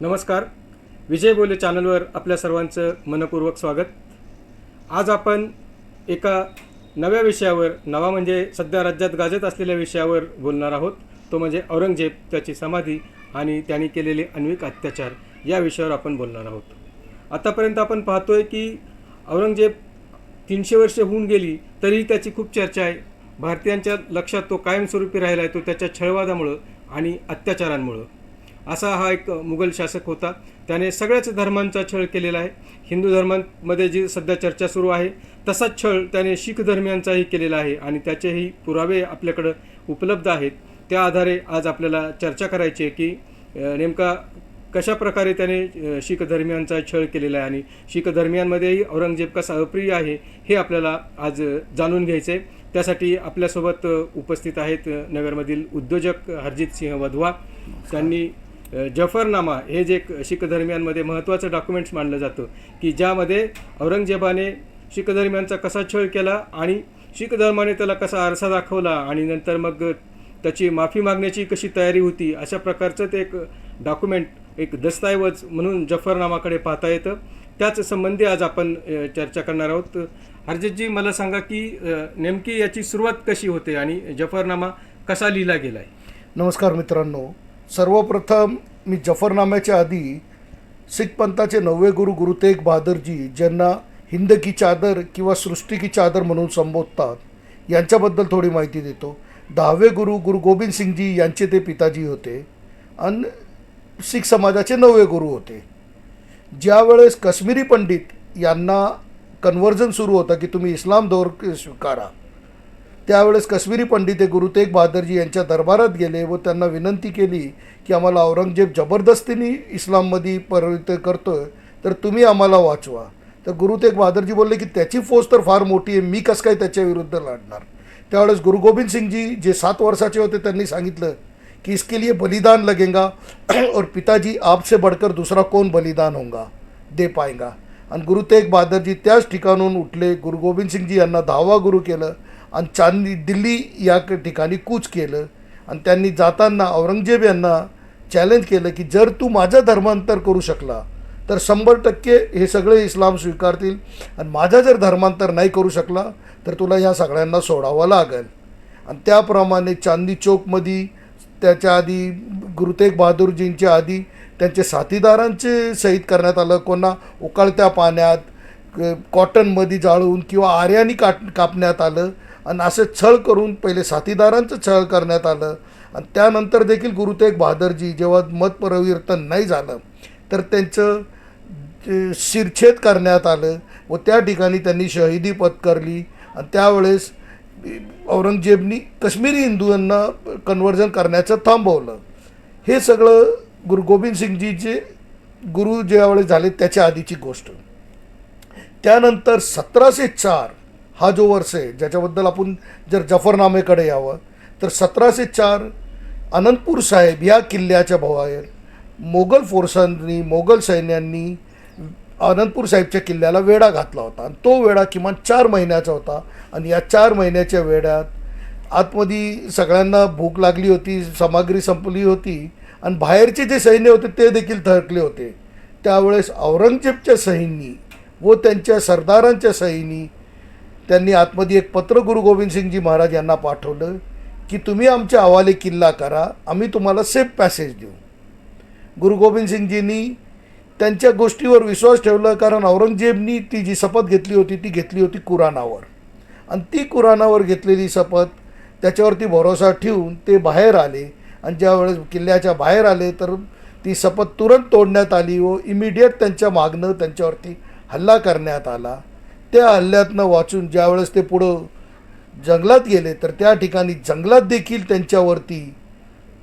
नमस्कार. विजय बोले चॅनलवर आपल्या सर्वांचं मनपूर्वक स्वागत. आज आपण एका नव्या विषयावर नवा म्हणजे सध्या राज्यात गाजत असलेल्या विषयावर बोलणार आहोत. तो म्हणजे औरंगजेब त्याची समाधी आणि त्यांनी केलेले आण्विक अत्याचार या विषयावर आपण बोलणार आहोत. आतापर्यंत आपण पाहतोय की औरंगजेब तीनशे वर्षे होऊन गेली तरीही त्याची खूप चर्चा आहे. भारतीयांच्या लक्षात तो कायमस्वरूपी राहिला आहे तो त्याच्या छळवादामुळं आणि अत्याचारांमुळं. असा हा एक मुघल शासक होता. त्याने सगळ्याच धर्मांचा छळ केलेला आहे. हिंदू धर्मांमध्ये जी सध्या चर्चा सुरू आहे तसाच छळ त्याने शीख धर्मियांचाही केलेला आहे आणि त्याचेही पुरावे आपल्याकडं उपलब्ध आहेत. त्या आधारे आज आपल्याला चर्चा करायची आहे की नेमका कशा प्रकारे त्याने शीख धर्मियांचा छळ केलेला आहे आणि शीख धर्मियांमध्येही औरंगजेब कसा अप्रिय आहे हे आपल्याला आज जाणून घ्यायचं आहे त्यासाठी आपल्यासोबत उपस्थित आहेत नगरमधील उद्योजक हरजित सिंह वधवा. त्यांनी जफरनामा हे जे एक शीख धर्मियांमध्ये महत्त्वाचं डॉक्युमेंट्स मानलं जातं की ज्यामध्ये औरंगजेबाने शीख धर्मियांचा कसा छळ केला आणि शीख धर्माने त्याला कसा आरसा दाखवला आणि नंतर मग त्याची माफी मागण्याची कशी तयारी होती अशा प्रकारचं ते एक डॉक्युमेंट एक दस्तऐवज म्हणून जफरनामाकडे पाहता येतं. त्याच संबंधी आज आपण चर्चा करणार आहोत. हरजितजी मला सांगा की नेमकी याची सुरुवात कशी होते आणि जफरनामा कसा लिहिला गेला आहे नमस्कार मित्रांनो. सर्वप्रथम मी जफरनाम्याच्या आधी शीख पंथाचे नववे गुरु गुरु तेग बहादरजी ज्यांना हिंद की चादर किंवा सृष्टी की चादर म्हणून संबोधतात यांच्याबद्दल थोडी माहिती देतो. दहावे गुरु गुरु गोविंद सिंगजी यांचे ते पिताजी होते आणि शीख समाजाचे नववे गुरु होते. ज्यावेळेस काश्मीरी पंडित यांना कन्व्हर्जन सुरू होतं की तुम्ही इस्लाम धोर स्वीकारा त्यावेळेस कश्मीरी पंडित हे गुरु तेग बहादरजी यांच्या दरबारात गेले व त्यांना विनंती केली की आम्हाला औरंगजेब जबरदस्तीने इस्लाममध्ये परिवर्तित आहे तर तुम्ही आम्हाला वाचवा. तर गुरु तेग बहादरजी बोलले की त्याची फौज तर फार मोठी आहे मी कसं काय त्याच्या विरुद्ध लढणार? त्यावेळेस गुरु गोविंद सिंगजी जे सात वर्षाचे होते त्यांनी सांगितलं कि इसके लिए बलिदान लगेगा और पिताजी आपसे बढ़कर दुसरा कोण बलिदान होगा? दे पाएगा. आणि गुरु तेग बहादरजी त्याच ठिकाणून उठले. गुरु गोविंद सिंगजी यांना दहावा गुरु केलं. आणि चांदी दिल्ली या ठिकाणी कूच केलं. आणि त्यांनी जाताना औरंगजेब यांना चॅलेंज केलं की जर तू माझं धर्मांतर करू शकला तर शंभर टक्के हे सगळे इस्लाम स्वीकारतील. आणि माझा जर धर्मांतर नाही करू शकला तर तुला ह्या सगळ्यांना सोडावं लागेल. आणि त्याप्रमाणे चांदी चौकमध्ये त्याच्या आधी गुरु तेग बहादूरजींच्या आधी त्यांचे साथीदारांचे शहीद करण्यात आलं. कोणा उकळत्या पाण्यात कॉटनमध्ये जाळून किंवा आर्यानी काट कापण्यात आलं. आणि असं छळ करून पहिले साथीदारांचं छळ करण्यात आलं. आणि त्यानंतर देखील गुरु तेग बहादरजी जेव्हा मतपरिवर्तन नाही झालं तर त्यांचं शिरछेद करण्यात आलं व त्या ठिकाणी त्यांनी शहिदी पत्करली आणि त्यावेळेस औरंगजेबनी काश्मीरी हिंदूंना कन्वर्जन करण्याचं थांबवलं. हे सगळं गुरु गोविंद सिंगजीचे गुरु ज्यावेळेस झाले त्याच्या आधीची गोष्ट. त्यानंतर सतराशे चार हा जो वर्ष आहे ज्याच्याबद्दल आपण जर जफरनामेकडे यावं तर सतराशे चार अनंतपूर साहेब या किल्ल्याच्या बाहेर मोगल फोर्सांनी मोगल सैन्यांनी अनंतपूर साहेबच्या किल्ल्याला वेढा घातला होता. आणि तो वेढा किमान चार महिन्याचा होता. आणि या चार महिन्याच्या वेढ्यात आतमध्ये सगळ्यांना भूक लागली होती सामग्री संपली होती आणि बाहेरचे जे सैन्य होते ते देखील थरकले होते. त्यावेळेस औरंगजेबच्या सैनी व त्यांच्या सरदारांच्या सैनी त्यांनी आतमध्ये एक पत्र गुरु गोविंदसिंगजी महाराज यांना पाठवलं की तुम्ही आमच्या हवाले किल्ला करा आम्ही तुम्हाला सेफ पॅसेज देऊ. गुरु गोविंदसिंगजींनी त्यांच्या गोष्टीवर विश्वास ठेवला कारण औरंगजेबनी ती जी शपथ घेतली होती ती घेतली होती कुराणावर. आणि ती कुराणावर घेतलेली शपथ त्याच्यावरती भरोसा ठेवून ते बाहेर आले आणि ज्यावेळेस किल्ल्याच्या बाहेर आले तर ती शपथ तुरंत तोडण्यात आली व इमिडिएट त्यांच्या मागणं त्यांच्यावरती हल्ला करण्यात आला. त्या हल्ल्यातनं वाचून ज्यावेळेस ते पुढं जंगलात गेले तर त्या ठिकाणी जंगलात देखील त्यांच्यावरती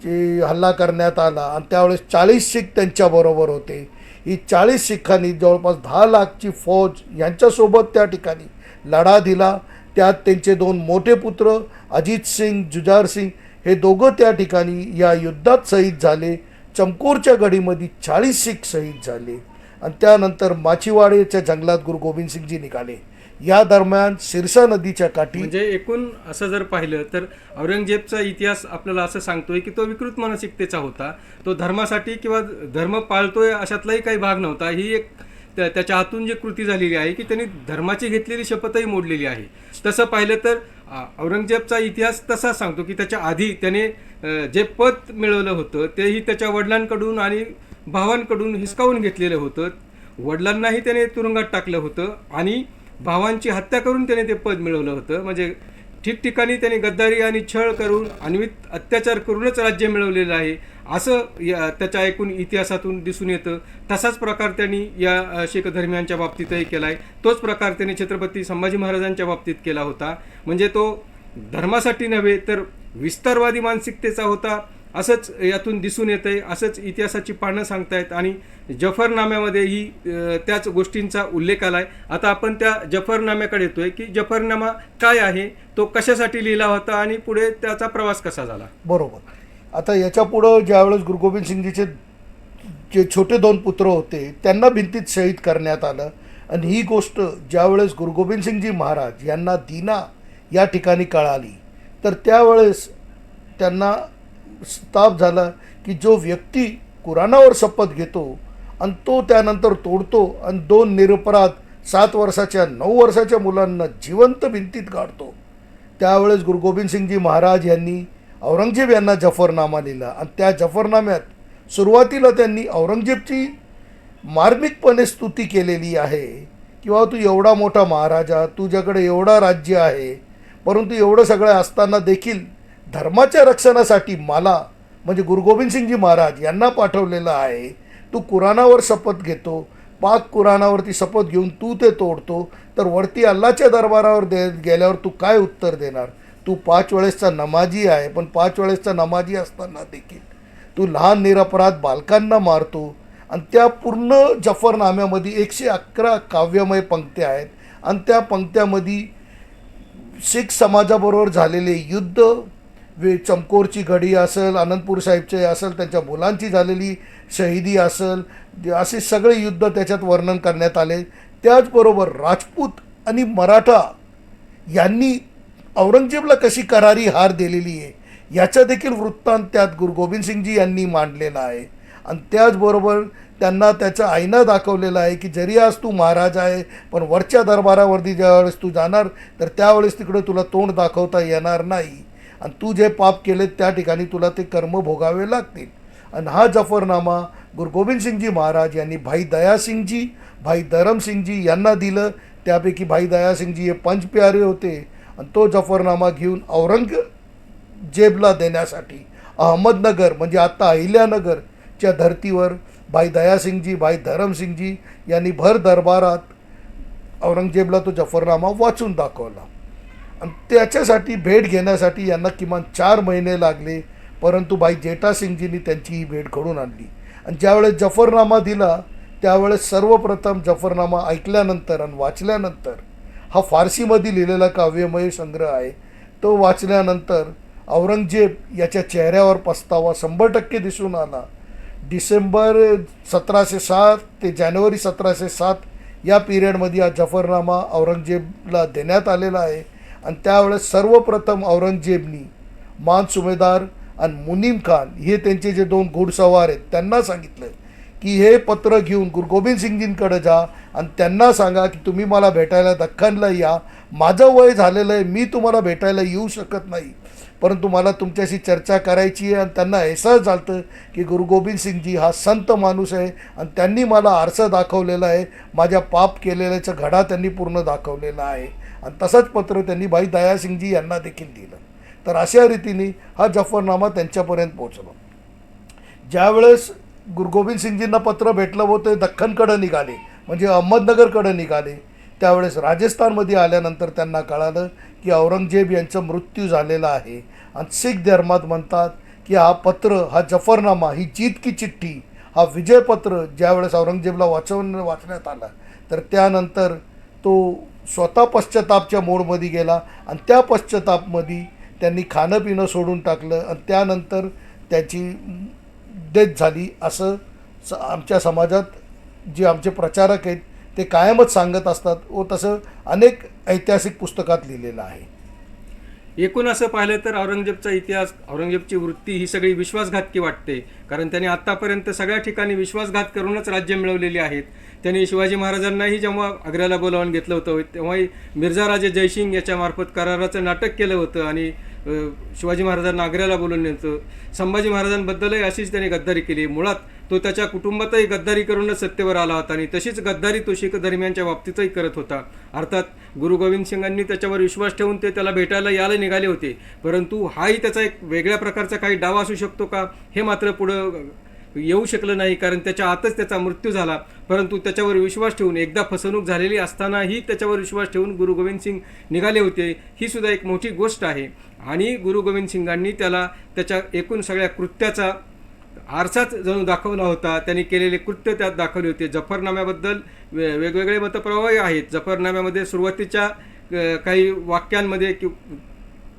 जे हल्ला करण्यात आला आणि त्यावेळेस चाळीस शीख त्यांच्याबरोबर होते. ही चाळीस शिखांनी जवळपास दहा लाखची फौज यांच्यासोबत त्या ठिकाणी लढा दिला. त्यात त्यांचे दोन मोठे पुत्र अजित सिंग जुजार सिंग हे दोघं त्या ठिकाणी या युद्धात शहीद झाले. चमकोरच्या गडीमध्ये चाळीस शीख शहीद झाले. आणि त्यानंतर माचीवाडीच्या जंगलात गुरु गोविंद सिंगजी निघाले. या दरम्यान सिरसा नदीच्या काठी म्हणजे एकूण असं जर पाहिलं तर औरंगजेबचा इतिहास आपल्याला असं सांगतोय की तो विकृत मानसिकतेचा होता. तो धर्मासाठी किंवा धर्म पाळतोय अशातलाही काही भाग नव्हता. ही एक त्या- त्याच्या हातून जी कृती झालेली आहे की त्यांनी धर्माची घेतलेली शपथही मोडलेली आहे. तसं पाहिलं तर औरंगजेबचा इतिहास तसा सांगतो की त्याच्या आधी त्याने जे पद मिळवलं होतं तेही त्याच्या वडिलांकडून आणि भावांकडून हिसकावून घेतलेलं होतं. वडिलांनाही त्याने तुरुंगात टाकलं होतं आणि भावांची हत्या करून त्याने ते पद मिळवलं होतं. म्हणजे ठिकठिकाणी त्याने गद्दारी आणि छळ करून अन्वित अत्याचार करूनच राज्य मिळवलेलं आहे असं या त्याच्या एकूण इतिहासातून दिसून येतं. तसाच प्रकार त्यांनी या शेख शीख धर्मियांच्या बाबतीतही केला आहे तोच प्रकार त्याने छत्रपती संभाजी महाराजांच्या बाबतीत केला होता. म्हणजे तो धर्मासाठी नव्हे तर विस्तारवादी मानसिकतेचा होता. असंच यातून दिसून येत आहे असंच इतिहासाची पानं सांगतायत आणि जफरनाम्यामध्येही त्याच गोष्टींचा उल्लेख आला आहे आता आपण त्या जफरनाम्याकडे येतोय की जफरनामा काय आहे तो कशासाठी लिहिला होता आणि पुढे त्याचा प्रवास कसा झाला? बरोबर. आता याच्या पुढं ज्यावेळेस गुरु गोविंद सिंगजीचे जे छोटे दोन पुत्र होते त्यांना भिंतीत शहीद करण्यात आलं. आणि ही गोष्ट ज्यावेळेस गुरु सिंगजी महाराज यांना दीना या ठिकाणी कळाली तर त्यावेळेस त्यांना ताप झाला की जो व्यक्ती कुराणावर शपथ घेतो आणि तो त्यानंतर तोडतो आणि दोन निरपराध सात वर्षाच्या नऊ वर्षाच्या मुलांना जिवंत भिंतीत काढतो त्यावेळेस गुरु गोविंदसिंगजी महाराज यांनी औरंगजेब यांना जफरनामा लिहिला आणि त्या जफरनाम्यात सुरुवातीला त्यांनी औरंगजेबची मार्मिकपणे स्तुती केलेली आहे किंवा तू एवढा मोठा महाराजा तुझ्याकडे एवढा राज्य आहे परंतु एवढं सगळं असताना देखील धर्माच्या रक्षणासाठी मला म्हणजे गुरुगोविंदसिंगजी सिंगजी महाराज यांना पाठवलेलं आहे तू कुराणावर शपथ घेतो पाक कुराणावरती शपथ घेऊन तू ते तोडतो तर वरती अल्लाच्या दरबारावर दे गेल्यावर तू काय उत्तर देणार? तू पाच वेळेसचा नमाजी आहे पण पाच वेळेसचा नमाजी असताना देखील तू लहान निरपराध बालकांना मारतो आणि त्या पूर्ण जफरनाम्यामध्ये एकशे अकरा काव्यमय पंक्त्या आहेत आणि त्या पंक्त्यामध्ये शीख समाजाबरोबर झालेले युद्ध वे चमकोरची घडी असेल आनंदपूर साहेबचे असेल त्यांच्या मुलांची झालेली शहिदी असेल असे सगळे युद्ध त्याच्यात वर्णन करण्यात आले. त्याचबरोबर राजपूत आणि मराठा यांनी औरंगजेबला कशी करारी हार दिलेली आहे याचा देखील वृत्तांत त्यात गुरु गोविंदसिंगजी यांनी मांडलेला आहे. आणि त्याचबरोबर त्यांना त्याचा आईना दाखवलेला आहे की जरी आज तू महाराज आहे पण वरच्या दरबारावरती ज्यावेळेस तू जाणार तर त्यावेळेस तिकडे तुला तोंड दाखवता येणार नाही. आणि तू जे पाप केले त्या ठिकाणी तुला ते कर्म भोगावे लागतील. आणि हा जफरनामा गुरु गोविंदसिंगजी महाराज यांनी भाई दयासिंगजी भाई धरमसिंगजी यांना दिलं. त्यापैकी भाई दयासिंगजी हे पंचप्यारे होते. आणि तो जफरनामा घेऊन औरंगजेबला देण्यासाठी अहमदनगर म्हणजे आत्ता अहिल्यानगरच्या धर्तीवर भाई दयासिंगजी भाई धरमसिंगजी यांनी भर दरबारात औरंगजेबला तो जफरनामा वाचून दाखवला. आणि त्याच्यासाठी भेट घेण्यासाठी यांना किमान चार महिने लागले. परंतु भाई जेठासिंगजींनी त्यांची ही भेट घडून आणली. आणि ज्यावेळेस जफरनामा दिला त्यावेळेस सर्वप्रथम जफरनामा ऐकल्यानंतर आणि वाचल्यानंतर हा फारसीमध्ये लिहिलेला काव्यमय संग्रह आहे. तो वाचल्यानंतर औरंगजेब याच्या चेहऱ्यावर पस्तावा शंभर टक्के दिसून आला. डिसेंबर सतराशे सात ते जानेवारी सतराशे सात या पिरियडमध्ये हा जफरनामा औरंगजेबला देण्यात आलेला आहे. आणि त्यावेळेस सर्वप्रथम औरंगजेबनी मान सुमेदार आणि मुनीम खान हे त्यांचे जे दोन घोडसवार आहेत त्यांना सांगितलं की हे पत्र घेऊन गुरु गोविंद सिंगजींकडे जा आणि त्यांना सांगा की तुम्ही मला भेटायला दख्खनला या. माझं वय झालेलं आहे मी तुम्हाला भेटायला येऊ शकत नाही. परंतु मला तुमच्याशी चर्चा करायची आहे आणि त्यांना एहसास झालं की गुरु गोविंद सिंगजी हा संत माणूस आहे आणि त्यांनी मला आरसा दाखवलेला आहे. माझ्या पाप केलेल्याचा घडा त्यांनी पूर्ण दाखवलेला आहे. आणि तसंच पत्र त्यांनी भाई दयासिंगजी यांना देखील दिलं. तर अशा रीतीने हा जफरनामा त्यांच्यापर्यंत पोहोचला. ज्यावेळेस गुरु सिंगजींना पत्र भेटलं होतं ते दख्खनकडं निघाले म्हणजे अहमदनगरकडं निघाले. त्यावेळेस राजस्थानमध्ये आल्यानंतर त्यांना कळालं की औरंगजेब यांचा मृत्यू झालेला आहे. आणि शीख धर्मात म्हणतात की हा पत्र हा जफरनामा ही जीत की चिठ्ठी हा विजयपत्र ज्यावेळेस औरंगजेबला वाचवून वाचण्यात आला तर त्यानंतर तो स्वतः पश्चातापच्या मोडमध्ये गेला आणि त्या पश्चातापमध्ये त्यांनी खाणं पिणं सोडून टाकलं आणि त्यानंतर त्याची डेथ झाली असं स आमच्या समाजात जे आमचे प्रचारक आहेत ते कायमच सांगत असतात व तसं अनेक ऐतिहासिक पुस्तकात लिहिलेलं आहे. एकूण असं पाहिलं तर औरंगजेबचा इतिहास औरंगजेबची वृत्ती ही सगळी विश्वासघातकी वाटते. कारण त्याने आत्तापर्यंत सगळ्या ठिकाणी विश्वासघात करूनच राज्य मिळवलेली आहेत. त्यांनी शिवाजी महाराजांनाही जेव्हा आग्र्याला बोलावून घेतलं होतं तेव्हाही मिर्झा राजे जयसिंग याच्यामार्फत कराराचं नाटक केलं होतं आणि शिवाजी महाराजांना आग्र्याला बोलवून नेलं. संभाजी महाराजांबद्दलही अशीच त्याने गद्दारी केली. मुळात तो त्याच्या कुटुंबातही गद्दारी करूनच सत्तेवर आला होता आणि तशीच गद्दारी तो शीख धर्मियांच्या बाबतीतही करत होता. अर्थात गुरु गोविंद सिंगांनी त्याच्यावर विश्वास ठेवून ते त्याला भेटायला यायला निघाले होते. परंतु हाही त्याचा एक वेगळ्या प्रकारचा काही डाव असू शकतो का? हे मात्र पुढं येऊ शकलं नाही कारण त्याच्या आतच त्याचा मृत्यू झाला. परंतु त्याच्यावर विश्वास ठेवून एकदा फसवणूक झालेली असतानाही त्याच्यावर विश्वास ठेवून गुरु गोविंद सिंग निघाले होते. ही सुद्धा एक मोठी गोष्ट आहे. आणि गुरु गोविंद सिंगांनी त्याला त्याच्या एकूण सगळ्या कृत्याचा आरसाच जणू दाखवला होता. त्यांनी केलेले कृत्य त्यात दाखवले होते. जफरनाम्याबद्दल वे वेगवेगळे मतप्रवाही आहेत. जफरनाम्यामध्ये सुरुवातीच्या काही वाक्यांमध्ये कि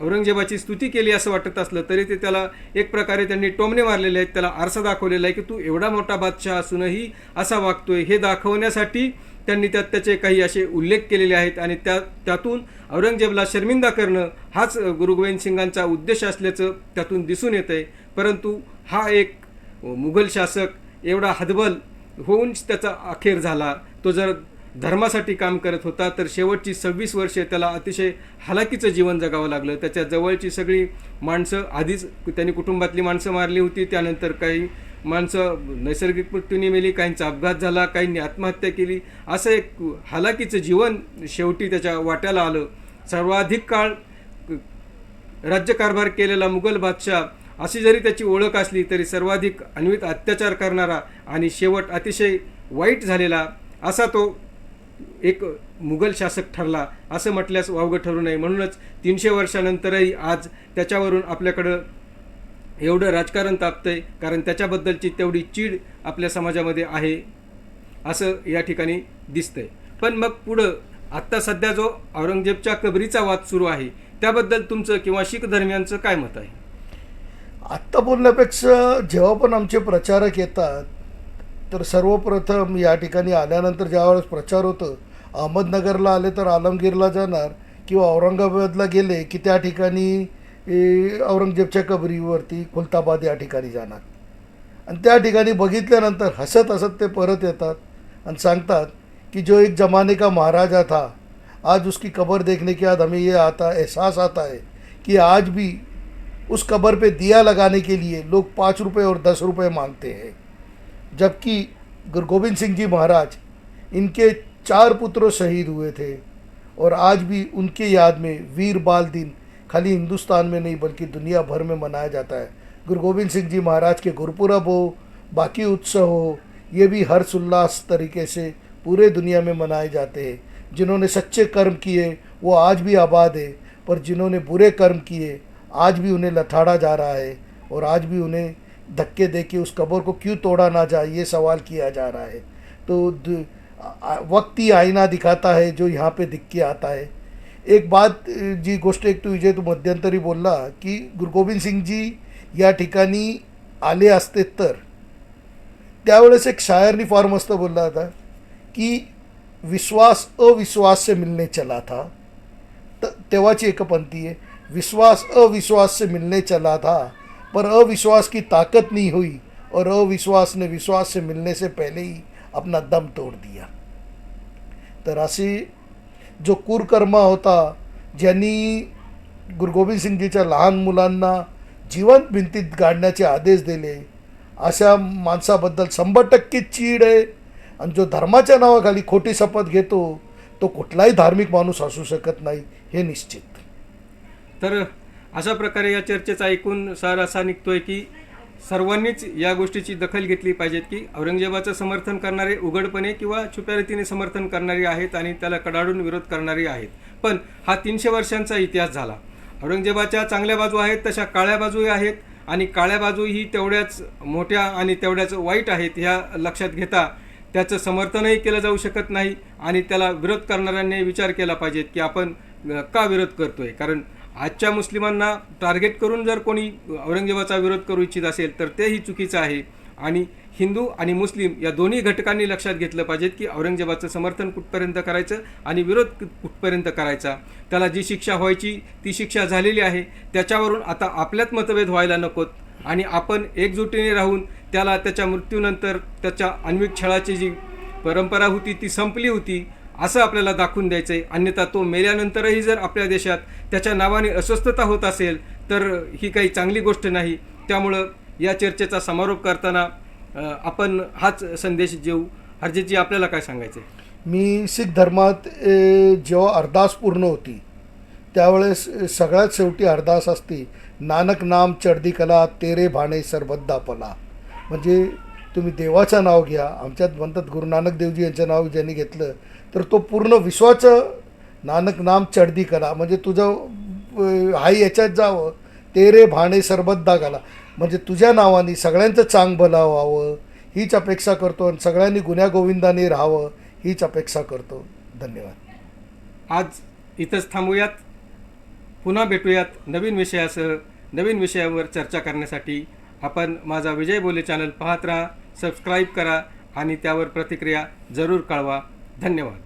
औरंगजेबाची स्तुती केली असं वाटत असलं तरी ते त्याला एक प्रकारे त्यांनी टोमणे मारलेले आहेत त्याला आरसा दाखवलेला आहे की तू एवढा मोठा बादशाह असूनही असा वागतोय. हे दाखवण्यासाठी त्यांनी त्यात त्याचे काही असे उल्लेख केलेले आहेत आणि त्या त्यातून औरंगजेबला शर्मिंदा करणं हाच गुरु गोविंद सिंगांचा उद्देश असल्याचं त्यातून दिसून येत आहे परंतु हा एक मुघल शासक एवढा हदबल होऊन त्याचा अखेर झाला. तो जर धर्मासाठी काम करत होता तर शेवटची सव्वीस वर्षे त्याला अतिशय हालाकीचं जीवन जगावं लागलं. त्याच्या जवळची सगळी माणसं आधीच त्यांनी कुटुंबातली माणसं मारली होती त्यानंतर काही माणसं नैसर्गिक मृत्यूने मेली काहींचा अपघात झाला काहींनी आत्महत्या केली. असं एक हालाकीचं जीवन शेवटी त्याच्या वाट्याला आलं. सर्वाधिक काळ राज्यकारभार केलेला मुघल बादशाह अशी जरी त्याची ओळख असली तरी सर्वाधिक अन्वित अत्याचार करणारा आणि शेवट अतिशय वाईट झालेला असा तो एक मुघल शासक ठरला. असं म्हटल्यास वावगं ठरू नये. म्हणूनच तीनशे वर्षानंतरही आज त्याच्यावरून आपल्याकडं एवढं राजकारण तापतंय. कारण त्याच्याबद्दलची तेवढी चीड आपल्या समाजामध्ये आहे असं या ठिकाणी दिसतंय. पण मग पुढं आत्ता सध्या जो औरंगजेबच्या कबरीचा वाद सुरू आहे त्याबद्दल तुमचं किंवा शीख धर्मियांचं काय मत आहे? आत्ता बोलण्यापेक्षा जेव्हा पण आमचे प्रचारक येतात तर सर्वप्रथम या ठिकाणी आल्यानंतर ज्यावेळेस प्रचार होतं अहमदनगरला आले तर आलमगीरला जाणार किंवा औरंगाबादला गेले की त्या ठिकाणी औरंगजेबच्या कबरीवरती खुलताबाद या ठिकाणी जाणार. आणि त्या ठिकाणी बघितल्यानंतर हसत हसत ते परत येतात आणि सांगतात कि जो एक ज़माने का महाराजा था आज उसकी कब्र देखने के बाद हमें ये आता एहसास आता है कि आज भी उस कब्र पे दिया लगाने के लिए लोग पाँच रुपये और दस रुपये मांगते हैं। जबकि गुरु गोविंद सिंह जी महाराज इनके चार पुत्र शहीद हुए थे और आज भी उनके याद में वीर बाल दिन खाली हिंदुस्तान में नहीं, बल्कि दुनिया भर में मनाया जाता है। गुरु गोविंद सिंह जी महाराज के गुरुपुरब हो, बाकी उत्सव हो, ये भी हर्षोल्लास तरीके से पूरे दुनिया में मनाए जाते हैं। जिन्होंने सच्चे कर्म किए, वो आज भी आबाद है, पर जिन्होंने बुरे कर्म किए, आज भी उन्हें लथाड़ा जा रहा है और आज भी उन्हें धक्के दे के उस कब्र को क्यों तोड़ा ना जाए, ये सवाल किया जा रहा है। तो वक्त ही आईना दिखाता है जो यहाँ पे दिख के आता है। एक बात, जी गोष्ट एक तू विजय, तू मध्यंतरी बोलला की गुरु गोविंद सिंग जी या ठिकाणी आले असते तर त्यावेळेस एक शायरनी फार मस्त बोलला होता की विश्वास अविश्वास से मिलने चला था। तेव्हाची एक पंक्ती आहे, विश्वास अविश्वास से मिलने चला था। पर अविश्वास की ताकत नहीं हुई और अविश्वास ने विश्वास से मिलने से पहले ही अपना दम तोड़ दिया। तर अशी जो कुरकर्मा होता ज्यांनी गुरु गोविंद सिंगजीच्या लहान मुलांना जिवंत भिंतीत गाडण्याचे आदेश दिले अशा माणसाबद्दल शंभर टक्के चीड आहे आणि जो धर्माच्या नावाखाली खोटी शपथ घेतो तो कुठलाही धार्मिक माणूस असू शकत नाही हे निश्चित. तर अशा प्रकारे या चर्चेचा ऐकून सार असा निघतोय की सर्वांनीच या गोष्टीची दखल घेतली पाहिजेत की औरंगजेबाचं समर्थन करणारे उघडपणे किंवा छुप्या रीतीने समर्थन करणारी आहेत आणि त्याला कडाडून विरोध करणारी आहेत. पण हा तीनशे वर्षांचा इतिहास झाला. औरंगजेबाच्या चांगल्या बाजू आहेत तशा काळ्या बाजूही आहेत आणि काळ्या बाजूही तेवढ्याच मोठ्या आणि तेवढ्याच वाईट आहेत ह्या लक्षात घेता त्याचं समर्थनही केलं जाऊ शकत नाही आणि त्याला विरोध करणाऱ्यांनी विचार केला पाहिजेत की आपण का विरोध करतोय? कारण आजच्या मुस्लिमांना टार्गेट करून जर कोणी औरंगजेबाचा विरोध करू इच्छित असेल तर तेही चुकीचं आहे. आणि हिंदू आणि मुस्लिम या दोन्ही घटकांनी लक्षात घेतलं पाहिजेत की औरंगजेबाचं समर्थन कुठपर्यंत करायचं आणि विरोध कुठपर्यंत करायचा. त्याला जी शिक्षा व्हायची ती शिक्षा झालेली आहे. त्याच्यावरून आता आपल्यात मतभेद व्हायला नकोत. आणि आपण एकजुटीने राहून त्याला त्याच्या मृत्यूनंतर त्याच्या आण्विक छळाची जी परंपरा होती ती संपली होती. असं आपल्याला दाखवून द्यायचं आहे अन्यथा तो मेल्यानंतरही जर आपल्या देशात त्याच्या नावाने अस्वस्थता होत असेल तर ही काही चांगली गोष्ट नाही. त्यामुळं या चर्चेचा समारोप करताना आपण हाच संदेश देऊ. हरजितजी आपल्याला काय सांगायचं आहे मी शीख धर्मात जेव्हा अरदास पूर्ण होती त्यावेळेस सगळ्यात शेवटी अरदास असते नानक नाम चढदी कला तेरे भाणे सरबद्दापला म्हणजे तुम्ही देवाचं नाव घ्या. आमच्यात म्हणतात गुरु नानक देवजी यांचं नाव ज्यांनी घेतलं तर तो पूर्ण विश्वाचं नानक नाम चढदी कला. म्हणजे तुझं हाय हाई याच्यात जावं तेरे भाणे सरबद्दा घाला म्हणजे तुझ्या नावाने सगळ्यांचं चांग भला व्हावं हीच अपेक्षा करतो आणि सगळ्यांनी गुन्ह्या गोविंदाने राहावं हीच अपेक्षा करतो. धन्यवाद. आज इथंच थांबूयात. पुन्हा भेटूयात नवीन विषयासह नवीन विषयावर चर्चा करण्यासाठी. आपण माझा विजय बोले चॅनल पाहत राहा सबस्क्राईब करा आणि त्यावर प्रतिक्रिया जरूर कळवा. धन्यवाद.